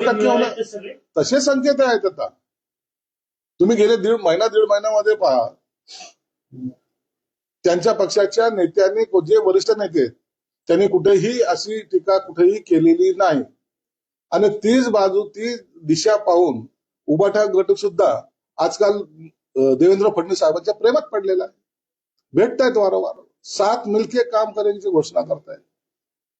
टक्के तसे संकेत आहेत आता. तुम्ही गेले दीड महिना दीड महिन्यामध्ये पहा. त्यांच्या पक्षाच्या नेत्यांनी जे वरिष्ठ नेते त्यांनी कुठेही अशी टीका कुठेही केलेली नाही. आणि तीच बाजू ती दिशा पाहून उबाठा गट सुद्धा आजकाल देवेंद्र फडणवीस साहेबांच्या प्रेमात पडलेला आहे. भेटतायत वारंवार. सात मिलके काम करण्याची घोषणा करतायत.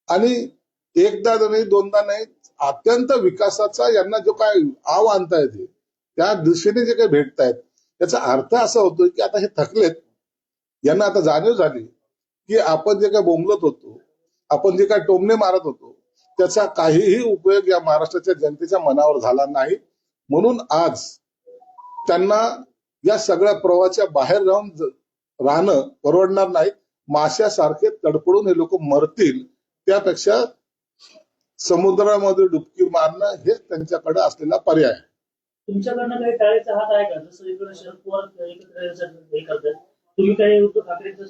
आणि एकदा नाही दोनदा नाही अत्यंत विकासाचा यांना जो काय आव आणता येते त्या दिशेने जे काही भेटतायत त्याचा अर्थ असा होतो की आता हे थकलेत. यांना आता जाणीव झाली की आपण जे काय बोंबलत होतो आपण जे काय टोमणे मारत होतो त्याचा काहीही उपयोग या महाराष्ट्राच्या जनतेच्या मनावर झाला नाही. म्हणून आज त्यांना या सगळ्या प्रवाहाच्या बाहेर राहून राहणं परवडणार नाही. माशासारखे तडपडून हे लोक मरतील त्यापेक्षा समुद्रामध्ये डुबकी मारणं हेच त्यांच्याकडे असलेला पर्याय आहे. तुमच्याकडनं काही टाळेचा हात आहे का? जसं इकडे शरद पवार एकत्र यायचं हे करतात. तुम्ही काही उद्धव ठाकरेंचं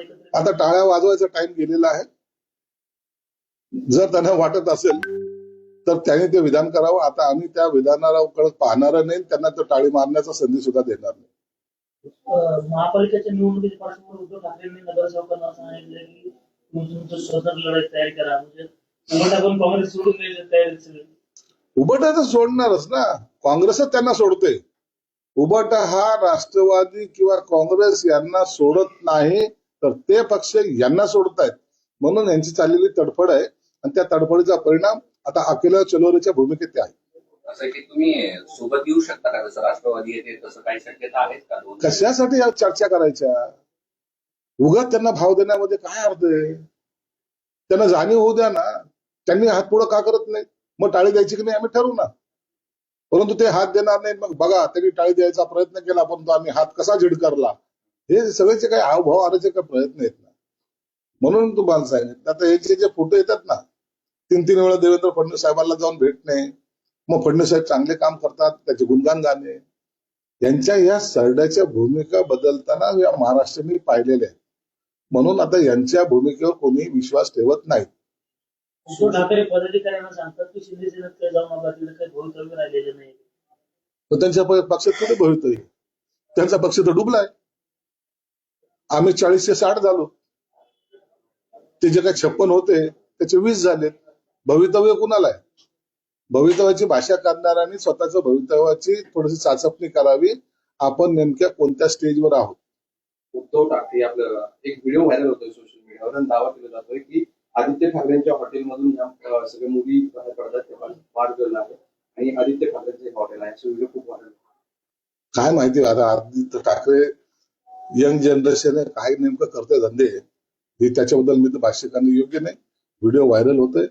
एकत्र आता टाळ्या वाजवायचा टाइम गेलेला आहे. जर त्यांना वाटत असेल तर त्यांनी ते विधान करावं. आता आम्ही त्या विधानाकडे पाहणार नाही त्यांना तो टाळी मारण्याचा संधी सुद्धा देणार नाही. महापालिकेच्या निवडणुकीच्या पार्श्वभूमीवर उद्धव ठाकरेंनी नगरसेवकांना सांगितलं की तुम्ही तुमचं स्वतंत्र लढाई तयारी करा. म्हणजे उलट आपण काँग्रेस सोडून द्यायची तयारी सगळी. उबटा तर सोडणारच ना. काँग्रेसच त्यांना सोडते उबटा हा राष्ट्रवादी किंवा काँग्रेस यांना सोडत नाही तर ते पक्ष यांना सोडतायत. म्हणून यांची चाललेली तडफड आहे आणि त्या तडफडीचा परिणाम आता अकेल्या चलोरीच्या भूमिकेत आहे. असं की तुम्ही सोबत येऊ शकता का? जसं राष्ट्रवादी येते तसं काही शक्यता आहेत का दोन? कशासाठी या चर्चा करायच्या? उगाच त्यांना भाव देण्यामध्ये काय अर्थ आहे? त्यांना जाणीव होऊ द्या ना. त्यांनी हात पुढं का करत नाही? मग टाळी द्यायची की नाही आम्ही ठरवू ना. परंतु ते हात देणार नाही मग बघा त्यांनी टाळी द्यायचा प्रयत्न केला परंतु आम्ही हात कसा झिडकारला? हे सगळ्याचे काही हावभाव आणायचे काही प्रयत्न आहेत ना. म्हणून तुम्हाला सांगितलं. आता हे जे जे फोटो येतात ना तीन तीन वेळा देवेंद्र फडणवीस साहेबांना जाऊन भेटणे मग फडणवीस साहेब चांगले काम करतात त्याचे गुणगान गाणे. यांच्या या सरड्याच्या भूमिका बदलताना या महाराष्ट्राने पाहिलेल्या आहेत. म्हणून आता यांच्या भूमिकेवर कोणी विश्वास ठेवत नाही उद्धव ठाकरे पदाधिकाऱ्यांना सांगतात की शिंदे सेनेत काही जाऊ नका तिथे काही भवितव्य राहिलेलं नाही. पण त्यांच्या पक्षात कुठे भवितव्य त्यांचा पक्ष तर डुबलाय. आम्ही चाळीसशे साठ झालो. ते जे काही छप्पन होते त्याचे वीस झालेत भवितव्य कुणाला आहे भवितव्याची भाषा करणाऱ्यांनी स्वतःच्या भवितव्याची थोडीशी चाचपणी करावी. आपण नेमक्या कोणत्या स्टेजवर आहोत? उद्धव ठाकरे आपलं एक व्हिडिओ व्हायरल होतोय सोशल मीडियावर आणि दावा केला जातोय की आदित्य ठाकरेंच्या हॉटेलमधून ह्या अं, सगळ्या मुली बाहेर पडतात तेव्हा आहे. आणि आदित्य ठाकरेंचे हॉटेल आहे. व्हिडिओ खूप व्हायरल काय माहिती आता आदित्य ठाकरे यंग जनरेशन काय नेमकं करते धंदे. हे त्याच्याबद्दल मी तर भाष्य करणं योग्य नाही. व्हिडिओ व्हायरल होतोय.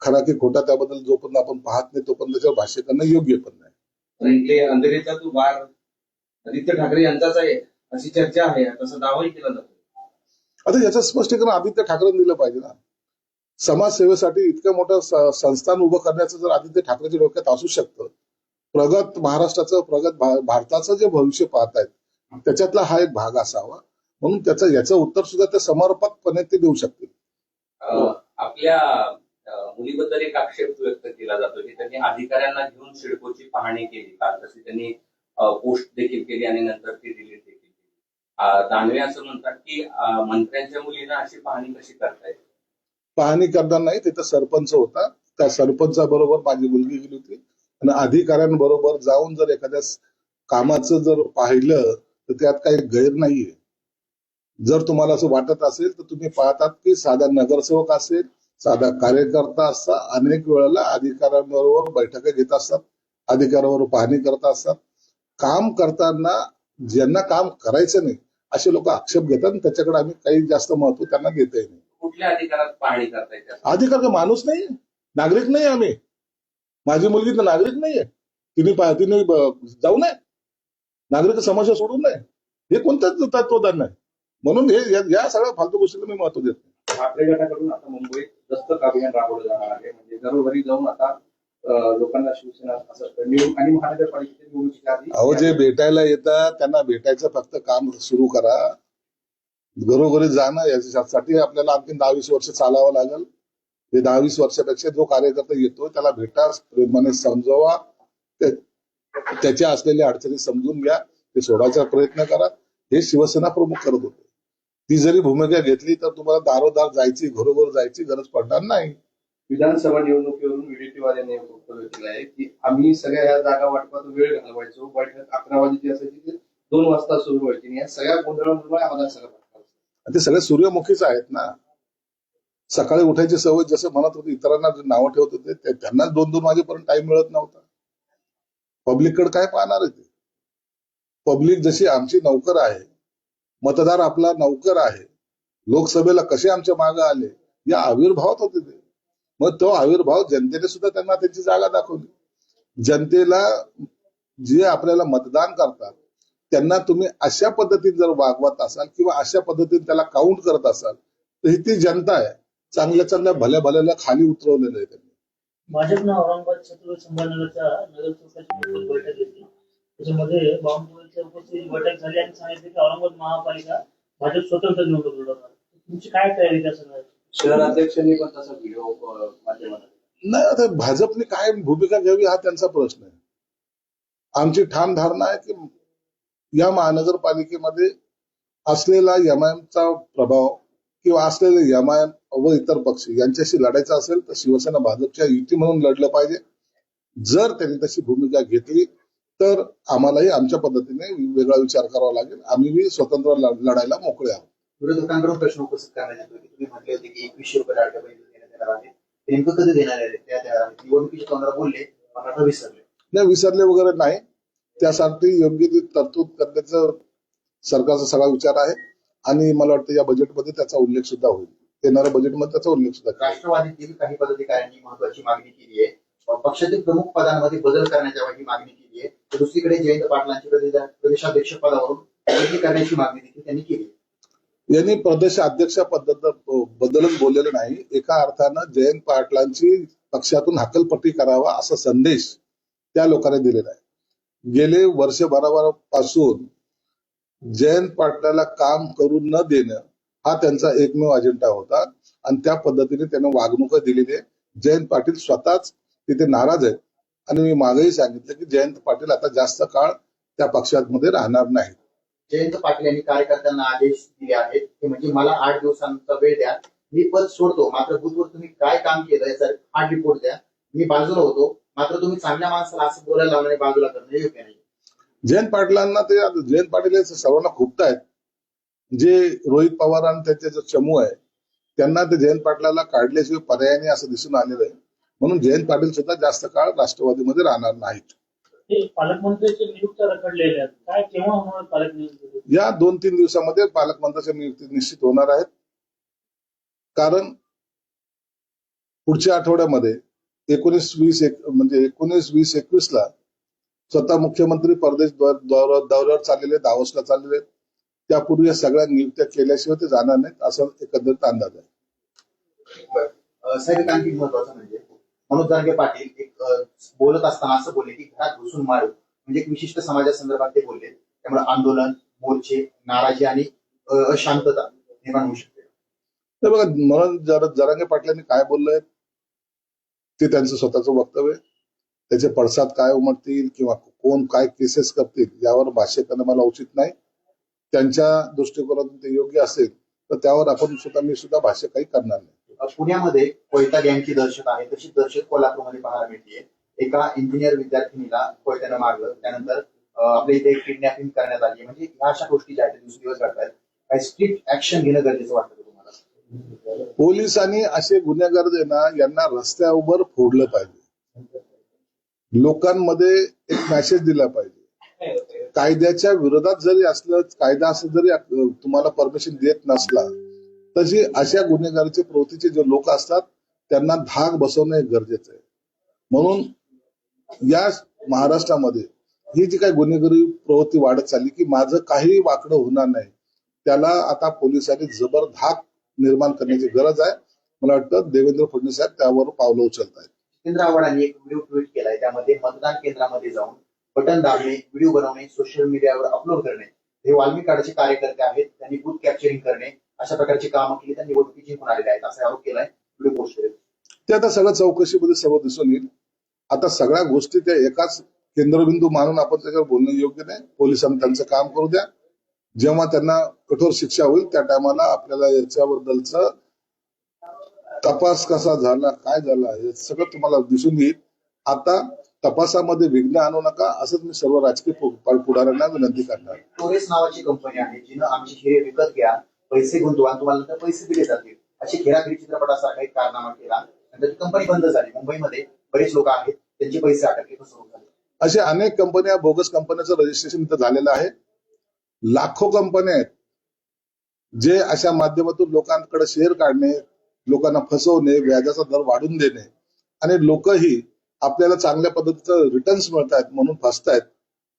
खरा की खोटा त्याबद्दल जोपर्यंत आपण पाहत नाही तोपर्यंत त्याच्यावर भाष्य करणं योग्य पण नाही. अंधेरीचा तो बार आदित्य ठाकरे यांचाच आहे अशी चर्चा आहे. तसा दावाही केला जातो. आता याचं स्पष्टीकरण आदित्य ठाकरेंनी दिलं पाहिजे ना. समाजसेवेसाठी इतकं मोठं संस्थान उभं करण्याचं जर आदित्य ठाकरेच्या डोक्यात असू शकतं प्रगत महाराष्ट्राचं प्रगत भारताचं जे भविष्य पाहतायत त्याच्यातला हा एक भाग असावा. म्हणून त्याचं याचं उत्तर सुद्धा ते समर्पकपणे ते देऊ शकतील. आपल्या मुलीबद्दल एक आक्षेप व्यक्त केला जातो की त्यांनी अधिकाऱ्यांना घेऊन सिडकोची पाहणी केली. काल तशी त्यांनी पोस्ट देखील केली आणि नंतर ती डिलीट केली. दानवे असं म्हणतात की मंत्र्यांच्या मुलींना अशी पाहणी कशी करताय? पाहणी करणार नाही तिथं सरपंच होता. त्या सरपंचाबरोबर माझी मुलगी गेली होती. आणि अधिकाऱ्यांबरोबर जाऊन जर एखाद्या कामाचं जर पाहिलं तर त्यात काही गैर नाहीये. जर तुम्हाला असं वाटत असेल तर तुम्ही पाहतात की साधा नगरसेवक असेल साधा कार्यकर्ता असता अनेक वेळेला अधिकाऱ्यांबरोबर बैठका घेत असतात अधिकाऱ्याबरोबर पाहणी करत असतात. काम करताना ज्यांना काम करायचं नाही असे लोक आक्षेप घेतात आणि त्याच्याकडे आम्ही काही जास्त महत्त्व त्यांना देतही नाही. कुठल्या अधिकारात पाहणी करता? अधिकार का माणूस नाही नागरिक नाही आम्ही. माझी मुलगी तर नागरिक नाहीये. तिने तिने जाऊ नये. नागरिक समस्या सोडू नये. हे कोणतंच तत्वज्ञान नाही म्हणून हे या- सगळ्या फालतू गोष्टीला मी महत्त्व देत नाही. ठाकरे गटाकडून आता मुंबईत दस्तक अभियान राबवलं जाणार आहे. म्हणजे घरोघरी जाऊन आता लोकांना शिवसेना आणि महानगरपालिकेच्या अहो जे भेटायला येतात त्यांना भेटायचं फक्त काम सुरू करा. घरोघरी जाणं याच्यासाठी आपल्याला आणखी दहा वीस वर्ष चालावं लागेल. ते दहा वीस वर्षापेक्षा जो कार्यकर्ता येतो त्याला भेटा प्रेमाने समजवा. त्याच्या असलेल्या अडचणी समजून घ्या. ते सोडायचा प्रयत्न करा. हे शिवसेना प्रमुख करत होते. ती जरी भूमिका घेतली तर तुम्हाला दारोदार जायची घरोघर जायची गरज पडणार नाही. विधानसभा निवडणुकीवरून विडेटीवार यांनी वक्तव्य केलं आहे की आम्ही सगळ्या या जागा वाटपात वेळ घालवायचो. बैठक अकरा वाजेची असायची ती दोन वाजता सुरू व्हायची आणि या सगळ्या गोंधळामुळे आम्हाला सगळं ते सगळे सूर्यमुखीच आहेत ना. सकाळी उठायची सवय जसं म्हणत होते इतरांना जे नावं ठेवत होते त्यांना दोन दोन वाजेपर्यंत टाइम मिळत नव्हता. पब्लिककडे काय पाहणार आहे ते? पब्लिक जशी आमची नौकर आहे मतदार आपला नौकर आहे लोकसभेला कसे आमच्या मागे आले या आविर्भावात होते ते. मग तो आविर्भाव जनतेने सुद्धा त्यांना त्यांची जागा दाखवली. जनतेला जे आपल्याला मतदान करतात त्यांना तुम्ही अशा पद्धतीने जर वागवत असाल किंवा अशा पद्धतीने त्याला काउंट करत असाल तर ही ती जनता आहे. चांगल्या चांगल्या भल्या भल्याला खाली उतरवलेलं आहे त्यांनी. भाजपनं औरंगाबाद छत्रपती संभाजीनगरच्या नगरसेवकाची बैठक घेतली. त्याच्यामध्ये बावनकुळेच्या उपस्थितीत बैठक झाली आणि सांगितले की औरंगाबाद महापालिका भाजप स्वतंत्र निवडणूक लढवणार. तुमची काय तयारी त्या सगळ्याची शहराध्यक्षांनी पण तसा व्हिडिओ माध्यमात नाही आता भाजपने काय भूमिका घ्यावी हा त्यांचा प्रश्न आहे. आमची ठाम धारणा आहे की या महानगरपालिकेमध्ये असलेला एमआयएमचा प्रभाव किंवा असलेले एमआयएम व इतर पक्ष यांच्याशी लढायचं असेल तर शिवसेना भाजपच्या युती म्हणून लढलं पाहिजे. जर त्यांनी तशी भूमिका घेतली तर आम्हालाही आमच्या पद्धतीने वेगळा विचार करावा लागेल. आम्ही स्वतंत्र लढ- लढायला मोकळे आहोत. विरोधकांकडून प्रश्न उपस्थित करण्यात येतो की तुम्ही म्हटले होते की एकवीसशे रुपये लाडक्या बहिणीला देण्यात येणार आहे नेमकं कधी देणार आहे त्या देणार आहेत निवडणुकीच्या तोंडाला बोलले पण आता विसरले नाही विसरले वगैरे नाही त्यासाठी योग्य ती तरतूद करण्याचं सरकारचा सगळा विचार आहे आणि मला वाटतं या बजेटमध्ये त्याचा उल्लेख सुद्धा होईल येणाऱ्या बजेटमध्ये त्याचा उल्लेख सुद्धा. राष्ट्रवादीतील काही पदाधिकाऱ्यांनी महत्वाची मागणी केली आहे पक्षातील प्रमुख पदांमध्ये बदल करण्याच्या ही मागणी केली आहे तर दुसरीकडे जयंत पाटलांची प्रदेशा- प्रदेशाध्यक्ष पदावरून बदली करण्याची मागणी देखील त्यांनी केली आहे. यांनी प्रदेश अध्यक्ष पद्धत बद्दलच बोललेलं नाही. एका अर्थानं जयंत पाटलांची पक्षातून हकलपट्टी करावा असा संदेश त्या लोकांनी दिलेला आहे. गेले वर्षभरापासून जयंत पाटलाला काम करून न देणं हा त्यांचा एकमेव अजेंडा होता. आणि त्या पद्धतीने त्यांना वागणूक दिलेली आहे. जयंत पाटील स्वतःच तिथे नाराज आहेत. आणि मी मागेही सांगितलं की जयंत पाटील आता जास्त काळ त्या पक्षामध्ये राहणार नाही जयंत पाटील यांनी कार्यकर्त्यांना आदेश दिले आहेत. ते म्हणजे मला आठ दिवसांचा वेळ द्या. मी पद सोडतो. मात्र बुथवर तुम्ही काय काम केलं याचा हार्ड रिपोर्ट द्या. मी बाजूला होतो. मात्र तुम्ही चांगल्या माणसाला असं बोलायला लावण्याने बाजूला करणं योग्य नाही. जयंत पाटलांना ते आता जयंत पाटील सर्वांना सर्वांना खुपतायत जे रोहित पवार आणि त्याचे जो चमू आहे त्यांना ते जयंत पाटलाला काढल्याशिवाय पर्याय नाही असं दिसून आलेलं आहे. म्हणून जयंत पाटील सुद्धा जास्त काळ राष्ट्रवादीमध्ये राहणार नाहीत. रखडलेल्या काय केव्हा होणार या दोन तीन दिवसामध्ये पालकमंत्र्याच्या नियुक्ती निश्चित होणार आहेत. कारण पुढच्या आठवड्यामध्ये एकोणीस वीस एक म्हणजे एकोणीस वीस एकवीस ला स्वतः मुख्यमंत्री परदेश दौऱ्यावर चाललेले दावोसला चाललेले. त्यापूर्वी या सगळ्या नियुक्त्या केल्याशिवाय ते जाणार नाहीत असं एकंदरीत अंदाज आहे. साहेब आणखी महत्वाचं म्हणजे मनोज जारंगे पाटील एक बोलत असताना असं बोलले की घरात घुसून मारू. म्हणजे एक विशिष्ट समाजासंदर्भात ते बोलले. त्यामुळे आंदोलन मोर्चे नाराजी आणि अशांतता निर्माण होऊ शकते. तर बघा मनोज जरांगे पाटलांनी काय बोललंय ते त्यांचं स्वतःचं वक्तव्य त्याचे पडसाद काय उमटतील किंवा कोण काय केसेस करतील यावर भाष्य करणं मला उचित नाही. त्यांच्या दृष्टिकोनातून ते योग्य असेल तर त्यावर आपण सुद्धा मी सुद्धा भाष्य काही करणार नाही. पुण्यामध्ये कोयता गँगची दहशत आहे. तशी दहशत कोल्हापूरमध्ये पाहायला मिळते एका इंजिनियर विद्यार्थिनीला कोयत्यानं मारलं. त्यानंतर आपल्या इथे किडनॅपिंग करण्यात आली. म्हणजे ह्या अशा गोष्टी ज्या आहेत दिवसेंदिवस घडत आहेत काही स्ट्रिक्ट ऍक्शन घेणं गरजेचं वाटतं तुम्हाला? पोलिसांनी असे गुन्हेगार यांना रस्त्यावर फोडलं पाहिजे. लोकांमध्ये एक मेसेज दिला पाहिजे. कायद्याच्या विरोधात जरी असलं कायदा असं जरी तुम्हाला परमिशन देत नसला तशी अशा गुन्हेगारीचे प्रवृत्तीचे जे लोक असतात त्यांना धाक बसवणे गरजेचं आहे. म्हणून या महाराष्ट्रामध्ये ही जी काही गुन्हेगारी प्रवृत्ती वाढत चालली की माझं काही वाकडं होणार नाही त्याला आता पोलिसांनी जबर धाक निर्माण करण्याची गरज आहे. मला वाटतं देवेंद्र फडणवीस साहेब त्यावर पावलं उचलत आहेत जितेंद्र आव्हाडांनी एक व्हिडिओ ट्विट केलाय त्यामध्ये मतदान केंद्रामध्ये जाऊन बटन दाबणे व्हिडिओ बनवणे सोशल मीडियावर अपलोड करणे. हे वाल्मिकाडचे कार्यकर्ते आहेत त्यांनी बूथ कॅप्चरिंग करणे. अशा प्रकारची कामं केली त्या निवडणुकी जिंकून आलेले आहेत असा आरोप केलाय व्हिडिओ पोस्ट केले ते आता सगळं चौकशीमध्ये सर्व दिसून येईल. आता सगळ्या गोष्टी त्या एकाच केंद्रबिंदू मानून आपण त्याच्यावर बोलणं योग्य नाही. पोलिसांनी त्यांचं काम करू द्या. जेव्हा त्यांना कठोर शिक्षा होईल त्या टायमाला आपल्याला याच्याबद्दलचा तपास कसा झाला काय झाला हे सगळं तुम्हाला दिसून येईल. आता तपासामध्ये विघ्न आणू नका असंच मी सर्व राजकीय पुढाऱ्यांना विनंती करणार. टोरेस नावाची कंपनी आहे जिनं आमची हिरे विकत घ्या. पैसे गुंतवा तुम्हाला नंतर पैसे दिले जातील. अशी खेळाखिरी चित्रपटासारखा एक कारनामा केला. नंतर ती कंपनी बंद झाली. मुंबईमध्ये बरेच लोक आहेत. त्यांचे पैसे अटकले फसवणूक झाली. अशा अनेक कंपन्या बोगस कंपन्याचं रजिस्ट्रेशन इथं झालेलं आहे. लाखो कंपन्या आहेत. जे अशा माध्यमातून लोकांकडे शेअर काढणे लोकांना फसवणे व्याजाचा दर वाढून देणे आणि लोकही आपल्याला चांगल्या पद्धतीचं रिटर्न्स मिळत आहेत म्हणून फसतायत.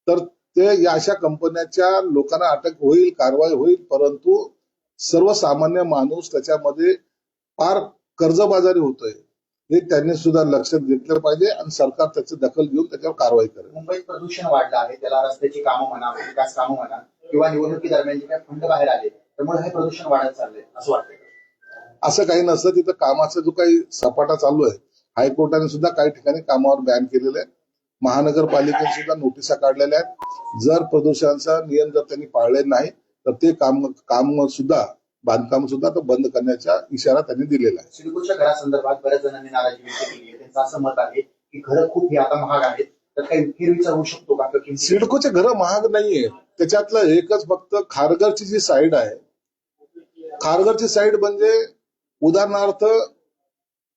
तर ते या अशा कंपन्याच्या लोकांना अटक होईल कारवाई होईल परंतु सर्वसामान्य माणूस त्याच्यामध्ये फार कर्जबाजारी होतोय. हे त्यांनी सुद्धा लक्षात घेतलं पाहिजे आणि सरकार त्याची दखल घेऊन त्याच्यावर कारवाई करेल. मुंबईत प्रदूषण वाढलं आहे त्याला रस्त्याची कामं म्हणा विकास कामं म्हणा किंवा निवडणुकी दरम्यान जे काही फंड बाहेर आले त्यामुळे हे प्रदूषण वाढत चाललंय असं वाटतंय असं काही नसतं तिथं कामाचा जो काही सपाटा चालू आहे हायकोर्टाने सुद्धा काही ठिकाणी कामावर बॅन केलेलं आहे महानगरपालिकेने सुद्धा नोटिसा काढलेल्या आहेत. जर प्रदूषणाचा नियम जर त्यांनी पाळले नाही तर ते काम काम सुद्धा बांधकाम सुद्धा तो बंद करण्याचा इशारा त्यांनी दिलेला आहे. सिडकोच्या घरासंदर्भात बऱ्याच जणांनी नाराजी व्यक्त केली आहे. त्यांचं असं मत आहे की घरं खूप हे आता महाग आहेत. तर काही फेरविचार होऊ शकतो का? सिडकोचे घरं महाग नाहीये. त्याच्यातलं एकच फक्त खारघरची जी साईड आहे. खारघरची साईड म्हणजे उदाहरणार्थ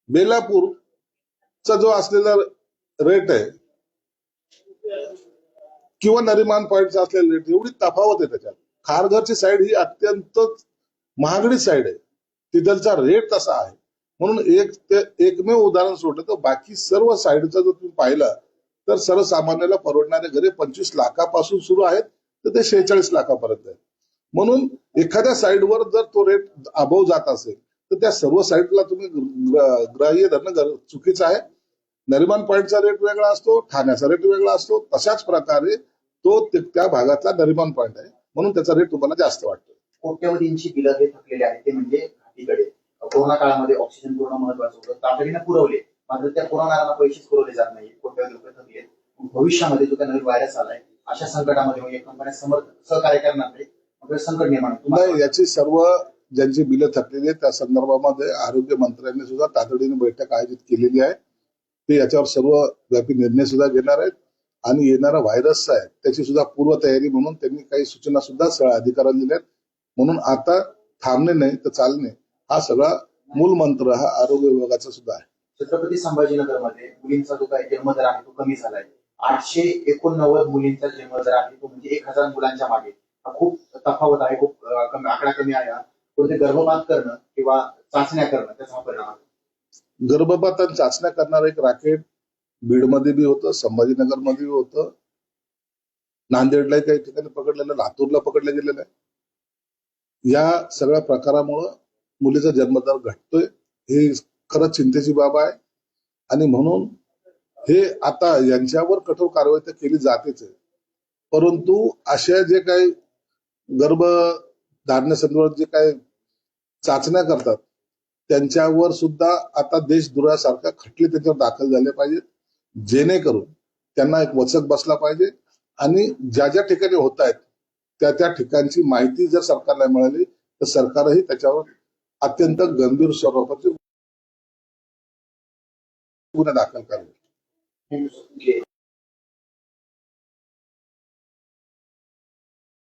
बेलापूरचा जो असलेला रेट आहे किंवा नरिमान पॉईंटचा असलेला रेट एवढी तफावत आहे त्याच्यात. खारघरची साईड ही अत्यंत महागडी साईड आहे. तिथलचा रेट तसा आहे. म्हणून एक ते एकमेव उदाहरण सोडलं तर बाकी सर्व साईडचा जर तुम्ही पाहिलं तर सर्वसामान्याला परवडणारे घरे पंचवीस लाखापासून सुरू आहेत तर ते शेहेचाळीस लाखापर्यंत आहेत म्हणून एखाद्या साईडवर जर तो रेट अभाव जात असेल तर त्या सर्व साईडला तुम्ही ग्राह्य धरणं चुकीचं आहे. नरिमान पॉईंटचा रेट वेगळा असतो ठाण्याचा रेट वेगळा असतो तशाच प्रकारे तो त्या भागातला नरिमान पॉईंट आहे. म्हणून त्याचा रेट तुम्हाला जास्त वाटतो कोट्यवधींची बिलं हे थकलेले आहेत ते म्हणजे घाटीकडे कोरोना काळामध्ये ऑक्सिजन पूर्ण महत्वाचं होतं. तातडीने पुरवले. मात्र त्या पुरवणाऱ्यांना पैसेच पुरवले जात नाही कोट्यवधी रुपये थकले भविष्यामध्ये जो काही नवीन व्हायरस आलाय अशा संकटामध्ये या कंपन्या समर्थ सहकार्य करणार नाही. मग संकट निर्माण. तुम्हाला नाही याची सर्व ज्यांची बिलं थकलेली आहेत त्या संदर्भामध्ये आरोग्य मंत्र्यांनी सुद्धा तातडीने बैठक आयोजित केलेली आहे. ते याच्यावर सर्व व्यापी निर्णय सुद्धा घेणार आहेत. आणि येणारा व्हायरस आहे त्याची सुद्धा पूर्वतयारी म्हणून त्यांनी काही सूचना सुद्धा सगळ्या अधिकाऱ्यांना दिल्या म्हणून आता थांबणे नाही तर चालणे हा सगळा मूल मंत्र हा आरोग्य विभागाचा सुद्धा आहे. छत्रपती संभाजीनगरमध्ये मुलींचा जो काही जन्मदर आहे तो कमी झालाय. आठशे एकोणनव्वद मुलींचा जन्मदर आहे तो म्हणजे एक हजार मुलांच्या मागे. हा खूप तफावत आहे खूप आकडा कमी आहे. हा. कोणते गर्भपात करणं किंवा चाचण्या करणं त्याचा परिणाम गर्भपात आणि चाचण्या करणारं एक राकेट बीडमध्ये बी होतं संभाजीनगरमध्ये बी होतं. नांदेडला काही ठिकाणी पकडलेलं लातूरला पकडलं गेलेलं आहे. या सगळ्या प्रकारामुळं मुलीचा जन्मदर घटतोय. हे खरंच चिंतेची बाब आहे. आणि म्हणून हे आता यांच्यावर कठोर कारवाई तर केली जातेच आहे. परंतु अशा जे काही गर्भ धारण्यासंदर्भात जे काही चाचण्या करतात त्यांच्यावर सुद्धा आता देशद्रोहासारख्या खटले त्यांच्यावर दाखल झाले पाहिजेत. जेणेकरून त्यांना एक वचक बसला पाहिजे आणि ज्या ज्या ठिकाणी होत आहेत त्या त्या ठिकाणची माहिती जर सरकारला मिळाली तर सरकारही त्याच्यावर अत्यंत गंभीर स्वरूपाचे गुन्हे दाखल करेल